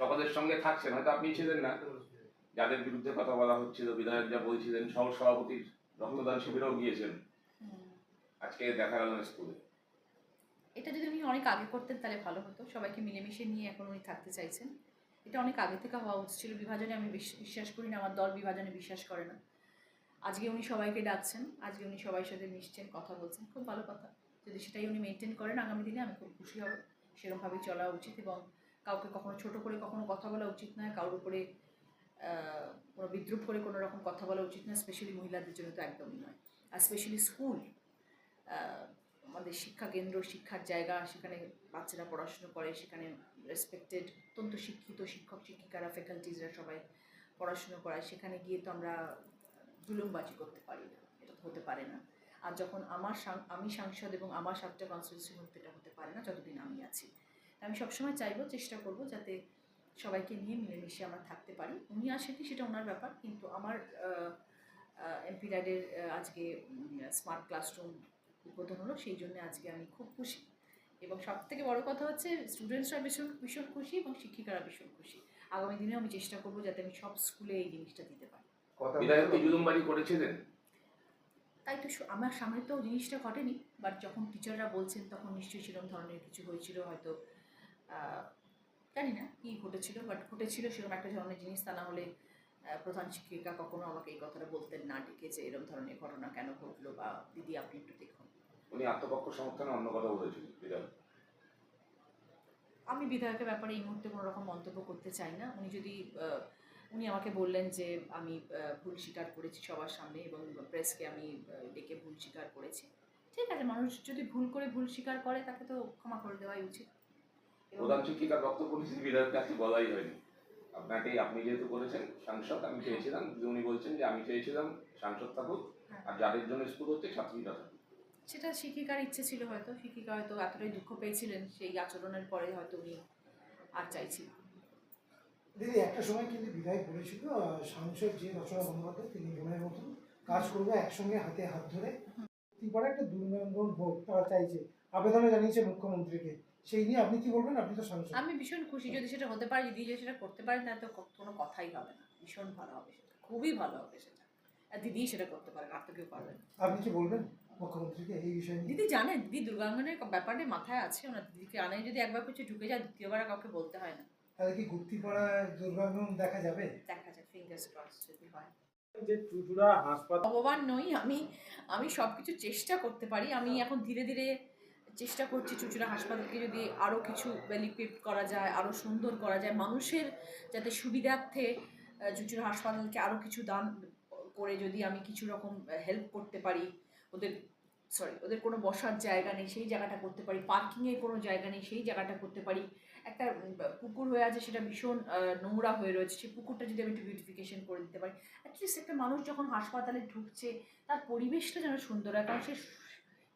সকলের সঙ্গে থাকছেন হয়তো আপনি ছিলেন না। যাদের বিরুদ্ধে কথা বলা হচ্ছিল বিধায়ক যা বলছিলেন সহ সভাপতির রক্তদান শিবিরেও গিয়েছেন। আজকে দেখা গেল না স্কুলে। এটা যদি উনি অনেক আগে করতেন তাহলে ভালো হতো। সবাইকে মিলেমিশে নিয়ে এখন উনি থাকতে চাইছেন। এটা অনেক আগে থেকে হওয়া উচিত ছিল। বিভাজনে আমি বিশ- বিশ্বাস করি না আমার দল বিভাজনে বিশ্বাস করে না। আজকে উনি সবাইকে ডাকছেন আজকে উনি সবার সাথে মিশছেন কথা বলছেন। খুব ভালো কথা। যদি সেটাই উনি মেনটেন করেন আগামী দিনে আমি খুব খুশি হব। সেরকমভাবেই চলা উচিত এবং কাউকে কখনো ছোট করে কখনো কথা বলা উচিত নয়, কারোর উপরে কোনো বিদ্রুপ করে কোনো রকম কথা বলা উচিত নয় স্পেশালি মহিলাদের জন্য তো একদমই নয়। আর স্পেশালি স্কুল আমাদের শিক্ষা কেন্দ্র, শিক্ষার জায়গা, সেখানে বাচ্চারা পড়াশুনো করে, সেখানে রেসপেক্টেড অত্যন্ত শিক্ষিত শিক্ষক, শিক্ষিকারা ফ্যাকাল্টিজরা সবাই পড়াশুনো করায়, সেখানে গিয়ে তো আমরা জুলুমবাজি করতে পারি না, এটা তো হতে পারে না। আর যখন আমার আমি সাংসদ এবং আমার সাতটা কনস্টিটিউশন এটা হতে পারে না, যতদিন আমি আছি। তা আমি সবসময় চাইব চেষ্টা করব যাতে সবাইকে নিয়ে মিলেমিশে আমরা থাকতে পারি। উনি আসেনি সেটা ওনার ব্যাপার কিন্তু আমার এমপি র্যাডের আজকে স্মার্ট ক্লাসরুম উদ্বোধন হলো সেই জন্য আজকে আমি খুব খুশি। এবং সব থেকে বড় কথা হচ্ছে স্টুডেন্টসরা ভীষণ ভীষণ খুশি এবং শিক্ষিকারা ভীষণ খুশি। আগামী দিনে আমি চেষ্টা করব যাতে আমি সব স্কুলে এই জিনিসটা দিতে পারি। কি করেছিলেন? তাই তো আমার সামনে তো জিনিসটা ঘটেনি বাট যখন টিচাররা বলছেন তখন নিশ্চয়ই সেরকম ধরনের কিছু হয়েছিল হয়তো জানি না কী ঘটেছিল বাট ঘটেছিল সেরকম একটা ধরনের জিনিস তা না হলে প্রধান শিক্ষিকা কখনো আমাকে এই কথাটা বলতেন না ডেকে যে এরকম ধরনের ঘটনা কেন ঘটলো বা দিদি আপনি একটু দেখুন। উনি আত্মপক্ষ সমর্থনে অন্য কথা বলেছিলেন বিধায়ক। আমি বিধায়কের ব্যাপারে এই মুহূর্তে কোনো রকম মন্তব্য করতে চাই না। উনি যদি উনি আমাকে বললেন যে আমি ভুল স্বীকার করেছি সবার সামনে এবং প্রেসকে আমি ডেকে ভুল স্বীকার করেছি। ঠিক আছে মানুষ যদি ভুল করে ভুল স্বীকার করে তাকে তো ক্ষমা করে দেওয়াই উচিত। প্রধান শিক্ষিকার বক্তব্য নিয়েছেন বিধায়ককে আজকে বলাই হয়নি। আপনাকে আপনি যেহেতু করেছেন সাংসদ আমি চেয়েছিলাম যে উনি বলছেন যে আমি চেয়েছিলাম সাংসদ থাকুক। আর যাদের জন্য স্কুল হচ্ছে ছাত্রীরা থাকুক। সেটা শিক্ষিকার ইচ্ছে ছিল হয়তো শিক্ষিকা হয়তো এতটাই দুঃখ পেয়েছিলেন সেই আচরণের পরে হয়তো উনি আর চাইছিলেন দিদি একটা সময় কিন্তু বিধায়ক বলেছিল সাংসদ যে রচনা বন্দ্যোপাধ্যায় তিনি বোনের মতন কাজ করব একসঙ্গে হাতে হাত ধরে। ত্রিপুরা একটা দুর্নন্দন হোক তারা চাইছে। আবেদনে জানিয়েছে মুখ্যমন্ত্রীকে। সেই নিয়ে আপনি কি বলবেন? আপনি তো সাংসদ। আমি ভীষণ খুশি। যদি সেটা হতে পারে দিদি যদি সেটা করতে পারে তাহলে তো কোনো কথাই হবে না। ভীষণ ভালো হবে সেটা। খুবই ভালো হবে সেটা। আর দিদি সেটা করতে পারেন আর তো কেউ পারবেন। আপনি কি বলবেন মুখ্যমন্ত্রীকে এই বিষয়ে দিদি জানেন দিদি দুর্গাঙ্গনের ব্যাপারে মাথায় আছে ওনার দিদিকে। আনাই যদি একবার কিছু ঢুকে যায় দ্বিতীয়বার কাউকে বলতে হয় না। তাহলে কি গুপ্তিপাড়া দুর্গাঙ্গন দেখা যাবে? দেখা যায় ফিঙ্গার্স ক্রস যদি হয়। ভগবান নই, আমি আমি সব কিছু চেষ্টা করতে পারি। আমি এখন ধীরে ধীরে চেষ্টা করছি চুচুড়া হাসপাতালকে যদি আরও কিছু ওয়েল করা যায় আরও সুন্দর করা যায়। মানুষের যাতে সুবিধার্থে চুচুড়া হাসপাতালকে আরও কিছু দান করে যদি আমি কিছু রকম হেল্প করতে পারি, ওদের সরি ওদের কোনো বসার জায়গা নেই, সেই জায়গাটা করতে পারি। পার্কিংয়ের কোনো জায়গা নেই, সেই জায়গাটা করতে পারি। একটা পুকুর হয়ে আছে, সেটা ভীষণ নোংরা হয়ে রয়েছে। সেই পুকুরটা যদি আমি একটু বিউটিফিকেশন করে দিতে পারি অ্যাটলিস্ট একটা মানুষ যখন হাসপাতালে ঢুকছে, তার পরিবেশটা যেন সুন্দর হয়, কারণ সে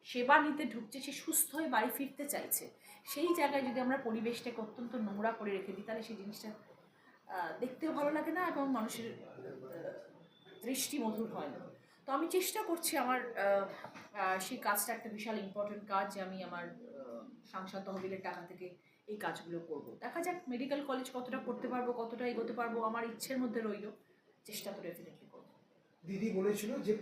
সেবা নিতে ঢুকছে, সে সুস্থ হয়ে বাড়ি ফিরতে চাইছে। সেই জায়গায় যদি আমরা পরিবেশটাকে অত্যন্ত নোংরা করে রেখে দিই, তাহলে সেই জিনিসটা দেখতেও ভালো লাগে না এবং মানুষের দৃষ্টি মধুর হয় না। তো আমি চেষ্টা করছি আমার সেই কাজটা একটা বিশাল ইম্পর্টেন্ট কাজ যে আমি আমার সাংসদ তহবিলের টাকা থেকে এই কাজগুলো করব। দেখা যাক মেডিকেল কলেজ কতটা করতে পারব, কতটা এগোতে পারব, আমার ইচ্ছের মধ্যে রইল, চেষ্টা তো ডেফিনেটলি করব। দিদি বলেছিল যে